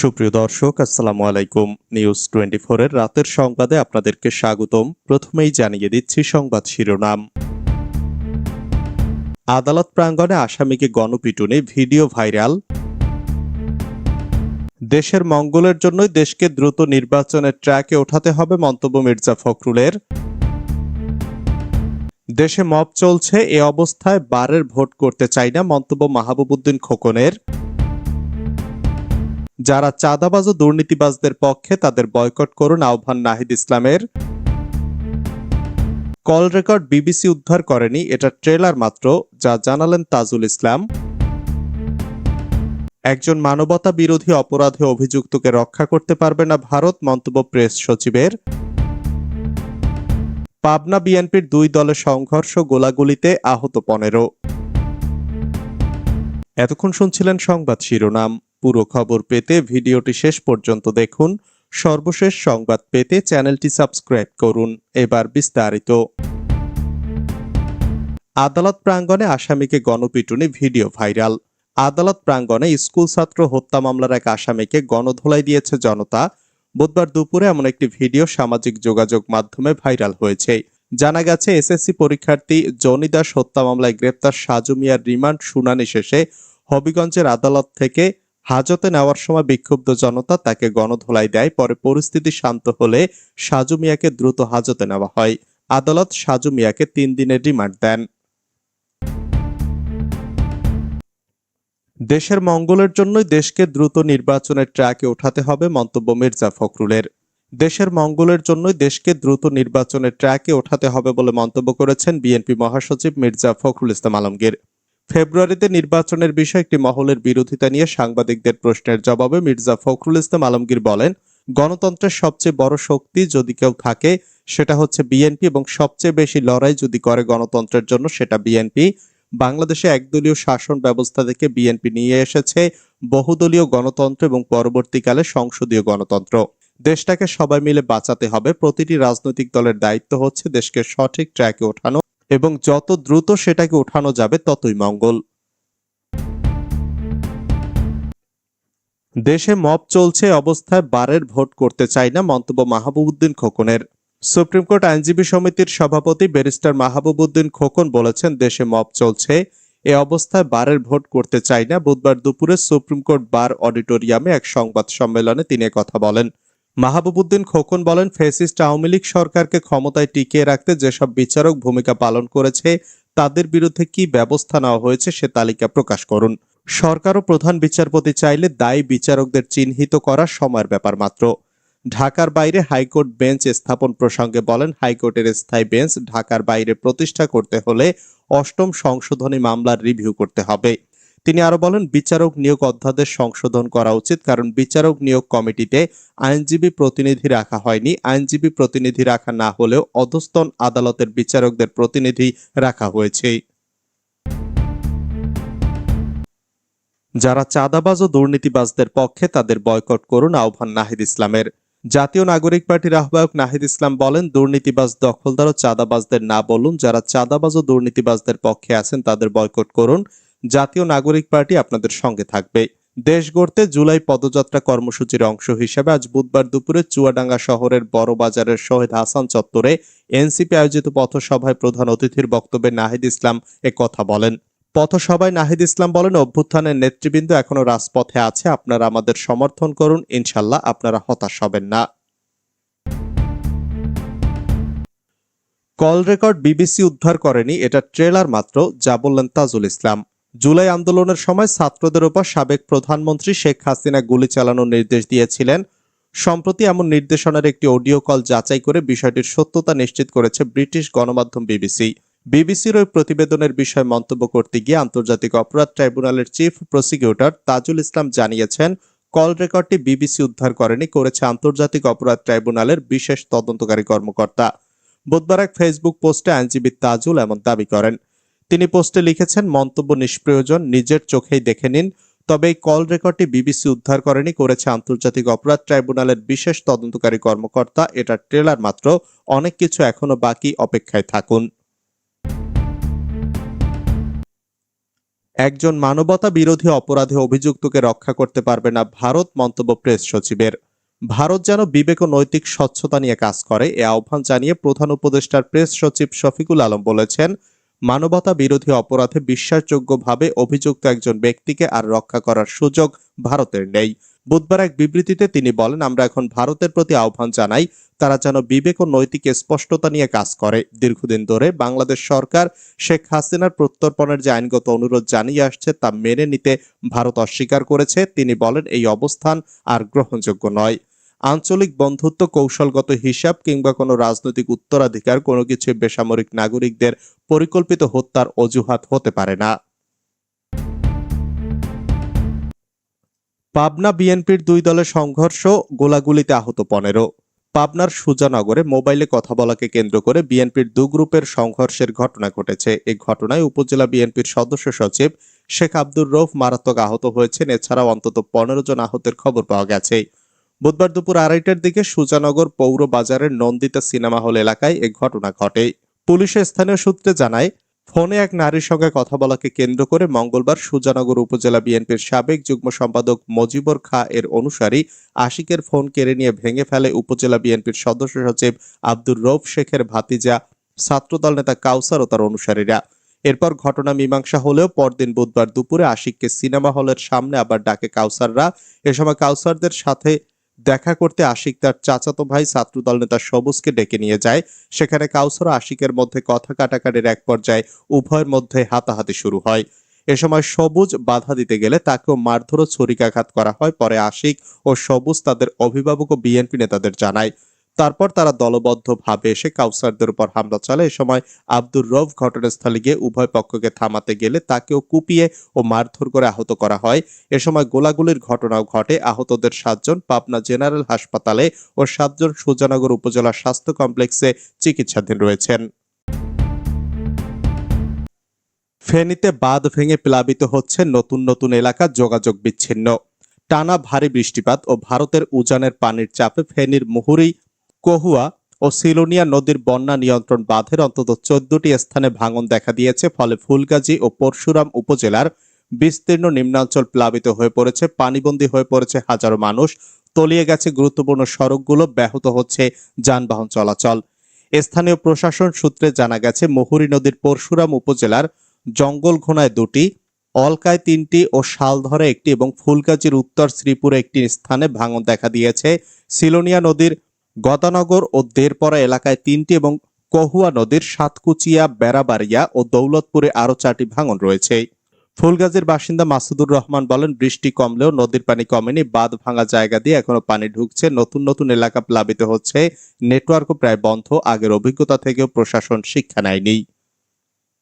সুপ্রিয় দর্শক, আসসালামু আলাইকুম। নিউজ টোয়েন্টি এর রাতের সংবাদে আপনাদেরকে স্বাগতম। প্রথমেই জানিয়ে দিচ্ছি সংবাদ শিরোনাম। আদালত প্রাঙ্গণে আসামিকে গণপিটুনি, ভিডিও ভাইরাল। দেশের মঙ্গলের জন্যই দেশকে দ্রুত নির্বাচনের ট্র্যাকে ওঠাতে হবে মন্তব্য মির্জা ফখরুলের। দেশে মব চলছে, এ অবস্থায় বারের ভোট করতে চাই না মন্তব্য মাহবুবুদ্দিন খোকনের। যারা চাঁদাবাজ ও দুর্নীতিবাজদের পক্ষে তাদের বয়কট করুন আহ্বান নাহিদ ইসলামের। কল রেকর্ড বিবিসি উদ্ধার করেনি, এটা ট্রেলার মাত্র, যা জানালেন তাজুল ইসলাম। একজন মানবতা বিরোধী অপরাধে অভিযুক্তকে রক্ষা করতে পারবে না ভারত, মন্তব্য প্রেস সচিবের। পাবনা বিএনপির দুই দলের সংঘর্ষ গোলাগুলিতে আহত পনেরো। এতক্ষণ শুনছিলেন সংবাদ শিরোনাম। পুরো খবর পেতে ভিডিওটি শেষ পর্যন্ত দেখুন। সর্বশেষ সংবাদ পেতে চ্যানেলটি সাবস্ক্রাইব করুন। এবার বিস্তারিত। আদালত প্রাঙ্গণে আসামিকে গণপিটুনি ভিডিও ভাইরাল। আদালত প্রাঙ্গণে স্কুল ছাত্র হত্যা মামলার এক আসামিকে গণধোলাই দিয়েছে জনতা। বুধবার দুপুরে এমন একটি ভিডিও সামাজিক যোগাযোগ মাধ্যমে ভাইরাল হয়েছে। জানা গেছে, এসএসসি পরীক্ষার্থী জনি দাস হত্যা মামলায় গ্রেপ্তার সাজু মিয়ার রিমান্ড শুনানি শেষে হবিগঞ্জের আদালত থেকে হাজতে নেওয়ার সময় বিক্ষুব্ধ জনতা তাকে গণধোলাই দেয়, পরে পরিস্থিতি শান্ত হলে সাজু মিয়াকে দ্রুত হাজতে নেওয়া হয়। আদালত সাজু মিয়াকে তিন দিনের রিমান্ড দেন। দেশের মঙ্গলের জন্যই দেশকে দ্রুত নির্বাচনের ট্র্যাকে ওঠাতে হবে মন্তব্য মির্জা ফখরুলের। দেশের মঙ্গলের জন্যই দেশকে দ্রুত নির্বাচনের ট্র্যাকে ওঠাতে হবে বলে মন্তব্য করেছেন বিএনপি মহাসচিব মির্জা ফখরুল ইসলাম আলমগীর। ফেব্রুয়ারিতে নির্বাচনের বিষয়ে একটি মহলের বিরোধিতা নিয়ে সাংবাদিকদের প্রশ্নের জবাবে মির্জা ফখরুল ইসলাম আলমগীর বলেন, গণতন্ত্রের সবচেয়ে বড় শক্তি যদি কেউ থাকে, সেটা হচ্ছে বিএনপি এবং সবচেয়ে বেশি লড়াই যদি করে গণতন্ত্রের জন্য, সেটা বিএনপি। বাংলাদেশে একদলীয় শাসন ব্যবস্থা থেকে বিএনপি নিয়ে এসেছে বহুদলীয় গণতন্ত্র এবং পরবর্তীকালে সংসদীয় গণতন্ত্র। দেশটাকে সবাই মিলে বাঁচাতে হবে। প্রতিটি রাজনৈতিক দলের দায়িত্ব হচ্ছে দেশকে সঠিক ট্র্যাকে ওঠানো এবং যত দ্রুত সেটাকে ওঠানো যাবে, ততই মঙ্গল। দেশে মব চলছে, অবস্থায় বারের ভোট করতে চাই না মন্তব্য মাহবুবুদ্দিন খোকনের। সুপ্রিম কোর্ট আইনজীবী সমিতির সভাপতি ব্যারিস্টার মাহবুবুদ্দিন খোকন বলেছেন, দেশে মব চলছে, এ অবস্থায় বারের ভোট করতে চাই না। বুধবার দুপুরে সুপ্রিম কোর্ট বার অডিটোরিয়ামে এক সংবাদ সম্মেলনে তিনি কথা বলেন। মাহবুবুদ্দিন খোকন বলেন, ফেসিস্ট আওয়ামী লীগ সরকারকে ক্ষমতায় টিকিয়ে রাখতে যেসব বিচারক ভূমিকা পালন করেছে, তাদের বিরুদ্ধে কি ব্যবস্থা নেওয়া হয়েছে সে তালিকা প্রকাশ করুন। সরকার ও প্রধান বিচারপতি চাইলে দায়ী বিচারকদের চিহ্নিত করা সময়ের ব্যাপার মাত্র। ঢাকার বাইরে হাইকোর্ট বেঞ্চ স্থাপন প্রসঙ্গে বলেন, হাইকোর্টের স্থায়ী বেঞ্চ ঢাকার বাইরে প্রতিষ্ঠা করতে হলে অষ্টম সংশোধনী মামলার রিভিউ করতে হবে। তিনি আরও বলেন, বিচারক নিয়োগ অধ্যাদেশ সংশোধন করা উচিত কারণ বিচারক নিয়োগ কমিটিতে আইনজীবী প্রতিনিধি রাখা হয়নি। আইনজীবী প্রতিনিধি রাখা না হলেও অধস্তন আদালতের বিচারকদের প্রতিনিধি রাখা হয়েছে। যারা চাঁদাবাজ ও দুর্নীতিবাজদের পক্ষে তাদের বয়কট করুন, আহ্বান নাহিদ ইসলামের। জাতীয় নাগরিক পার্টির আহ্বায়ক নাহিদ ইসলাম বলেন, দুর্নীতিবাজ দখলদার ও চাঁদাবাজদের না বলুন, যারা চাঁদাবাজ ও দুর্নীতিবাজদের পক্ষে আছেন তাদের বয়কট করুন। জাতীয় নাগরিক পার্টি আপনাদের সঙ্গে থাকবে। দেশ গড়তে জুলাই পদযাত্রা কর্মসূচির অংশ হিসেবে আজ বুধবার দুপুরে চুয়াডাঙ্গা শহরের বড় বাজারের শহীদ হাসান চত্বরে এনসিপি আয়োজিত পথসভায় প্রধান অতিথির বক্তব্যে নাহিদ ইসলাম কথা বলেন। পথসভায় নাহিদ ইসলাম বলেন, অভ্যুত্থানের নেতৃবৃন্দ এখনও রাজপথে আছে, আপনারা আমাদের সমর্থন করুন, ইনশাল্লাহ আপনারা হতাশ হবেন না। কল রেকর্ড বিবিসি উদ্ধার করেনি, এটা ট্রেলার মাত্র, যা বললেন তাজুল ইসলাম। জুলাই আন্দোলনের সময় ছাত্রদের উপর সাবেক প্রধানমন্ত্রী শেখ হাসিনা গুলি চালানোর নির্দেশ দিয়েছিলেন। সম্প্রতি এমন নির্দেশনার একটি অডিও কল যাচাই করে বিষয়টির সত্যতা নিশ্চিত করেছে ব্রিটিশ গণমাধ্যম বিবিসি। বিবিসির ওই প্রতিবেদনের বিষয়ে মন্তব্য করতে গিয়ে আন্তর্জাতিক অপরাধ ট্রাইব্যুনালের চিফ প্রসিকিউটর তাজুল ইসলাম জানিয়েছেন, কল রেকর্ডটি বিবিসি উদ্ধার করেনি, করেছে আন্তর্জাতিক অপরাধ ট্রাইব্যুনালের বিশেষ তদন্তকারী কর্মকর্তা। বুধবার এক ফেসবুক পোস্টে আইনজীবী তাজুল এমন দাবি করেন। তিনি পোস্টে লিখেছেন, মন্তব্য নিষ্প্রয়োজন, নিজের চোখেই দেখে নিন। তবে এই কল রেকর্ডটি বিবিসি উদ্ধার করেনি, করেছে আন্তর্জাতিক অপরাধ ট্রাইব্যুনালের বিশেষ তদন্তকারী কর্মকর্তা। এটা ট্রেলার মাত্র। অনেক কিছু এখনও বাকি। অপেক্ষায় থাকুন। একজন মানবতা বিরোধী অপরাধে অভিযুক্তকে রক্ষা করতে পারবে না ভারত, মন্তব্য প্রেস সচিবের। ভারত যেন বিবেক ও নৈতিক স্বচ্ছতা নিয়ে কাজ করে, এ আহ্বান জানিয়ে প্রধান উপদেষ্টার প্রেস সচিব শফিকুল আলম বলেছেন মানবতা বিরোধী অপরাধে বিশ্বাসযোগ্যভাবে অভিযুক্ত একজন ব্যক্তিকে আর রক্ষা করার সুযোগ ভারতের নেই। বুধবার এক বিবৃতিতে তিনি বলেন, আমরা এখন ভারতের প্রতি আহ্বান জানাই, তারা যেন বিবেক ও নৈতিক স্পষ্টতা নিয়ে কাজ করে। দীর্ঘদিন ধরে বাংলাদেশ সরকার শেখ হাসিনার প্রত্যর্পণের যে আইনগত অনুরোধ জানিয়ে আসছে তা মেনে নিতে ভারত অস্বীকার করেছে। তিনি বলেন, এই অবস্থান আর গ্রহণযোগ্য নয়। আঞ্চলিক বন্ধুত্ব কৌশলগত হিসাব কিংবা কোনো রাজনৈতিক উত্তরাধিকার, কোনো কিছু বেসামরিক নাগরিকদের পরিকল্পিত হত্যার অজুহাত হতে পারে না। পাবনা বিএনপির দুই দলের সংঘর্ষ গোলাগুলিতে আহত পনেরো। পাবনার সুজানগরে মোবাইলে কথা বলাকে কেন্দ্র করে বিএনপির দু গ্রুপের সংঘর্ষের ঘটনা ঘটেছে। এই ঘটনায় উপজেলা বিএনপির সদস্য সচিব শেখ আব্দুর রৌফ মারাত্মক আহত হয়েছেন। এছাড়াও অন্তত পনেরো জন আহতের খবর পাওয়া গেছে। বুধবার দুপুর আড়াইটার দিকে সুজানগর পৌর বাজারের নন্দিতা সিনেমা হল এলাকায় এ ঘটনা ঘটে। পুলিশের স্থানীয় সূত্রে জানায়, ফোনে এক নারীর সঙ্গে কথা বলাকে কেন্দ্র করে মঙ্গলবার সুজানগর উপজেলা বিএনপির সাবেক যুগ্ম সম্পাদক মজিবর খা এর অনুসারী আশিকের ফোন কেড়ে নিয়ে ভেঙে ফেলে উপজেলা বিএনপির সদস্য সচিব আব্দুর রৌফ শেখের ভাতিজা, ছাত্রদল নেতা কাউসার ও তার অনুসারীরা। এরপর ঘটনা মীমাংসা হলেও পরদিন বুধবার দুপুরে আশিককে সিনেমা হলের সামনে আবার ডাকে কাউসাররা। এ সময় কাউসারদের সাথে দেখা করতে আশিক তার চাচাতো ভাই ছাত্রদল নেতা সবুজকে ডেকে নিয়ে যায়। সেখানে কাউসার আশিকের মধ্যে কথা কাটাকাটির এক পর্যায়ে উভয়ের মধ্যে হাতাহাতি শুরু হয়। এ সময় সবুজ বাধা দিতে গেলে তাকেও মারধর ছুরিকাঘাত করা হয়। পরে আশিক ও সবুজ তাদের অভিভাবক ও বিএনপি নেতাদের জানায়। তারপর তারা দলবদ্ধভাবে এসে কাউসারদের উপর হামলা চালায়। এ সময় আব্দুর রফ ঘটনাস্থলে গিয়ে উভয় পক্ষকে থামাতে গেলে তাকেও কুপিয়ে ও মারধর করে আহত করা হয়। এ সময় গোলাগুলির ঘটনাও ঘটে। আহতদের সাতজন পাবনা জেনারেল হাসপাতালে ও সাতজন সুজানগর উপজেলা স্বাস্থ্য কমপ্লেক্সে চিকিৎসাধীন রয়েছেন। ফেনীতে বাঁধ ভেঙে প্লাবিত হচ্ছে নতুন নতুন এলাকা যোগাযোগ বিচ্ছিন্ন। টানা ভারী বৃষ্টিপাত ও ভারতের উজানের পানির চাপে ফেনীর মুহুরী কহুয়া ও সিলোনিয়া নদীর বন্যা নিয়ন্ত্রণ বাঁধের অন্তত চোদ্দটি স্থানে ভাঙন দেখা দিয়েছে, ফলে ফুলগাজী ও পরশুরাম উপজেলার বিস্তীর্ণ নিম্নাঞ্চল প্লাবিত হয়ে পড়েছে, পানিবন্দী হয়ে পড়েছে হাজারো মানুষ, তলিয়ে গেছে গুরুত্বপূর্ণ সড়কগুলো, ব্যাহত হচ্ছে যানবাহন চলাচল। স্থানীয় প্রশাসন সূত্রে জানা গেছে, মুহুরী নদীর পরশুরাম উপজেলার জঙ্গলঘোনায় দুটি, অলকায় তিনটি ও শালধরে একটি এবং ফুলগাজীর উত্তর শ্রীপুরে একটি স্থানে ভাঙন দেখা দিয়েছে। সিলোনিয়া নদীর গদানগর ও দেরপরা এলাকায় তিনটি এবং কহুয়া নদীর সাতকুচিয়া, বেড়াবাড়িয়া ও দৌলতপুরে আরও চারটি ভাঙন রয়েছে। ফুলগাজীর বাসিন্দা মাসুদুর রহমান বলেন, বৃষ্টি কমলেও নদীর পানি কমেনি, বাঁধ ভাঙা জায়গা দিয়ে এখনও পানি ঢুকছে, নতুন নতুন এলাকা প্লাবিত হচ্ছে, নেটওয়ার্কও প্রায় বন্ধ, আগের অভিজ্ঞতা থেকেও প্রশাসন শিক্ষা নেয়নি।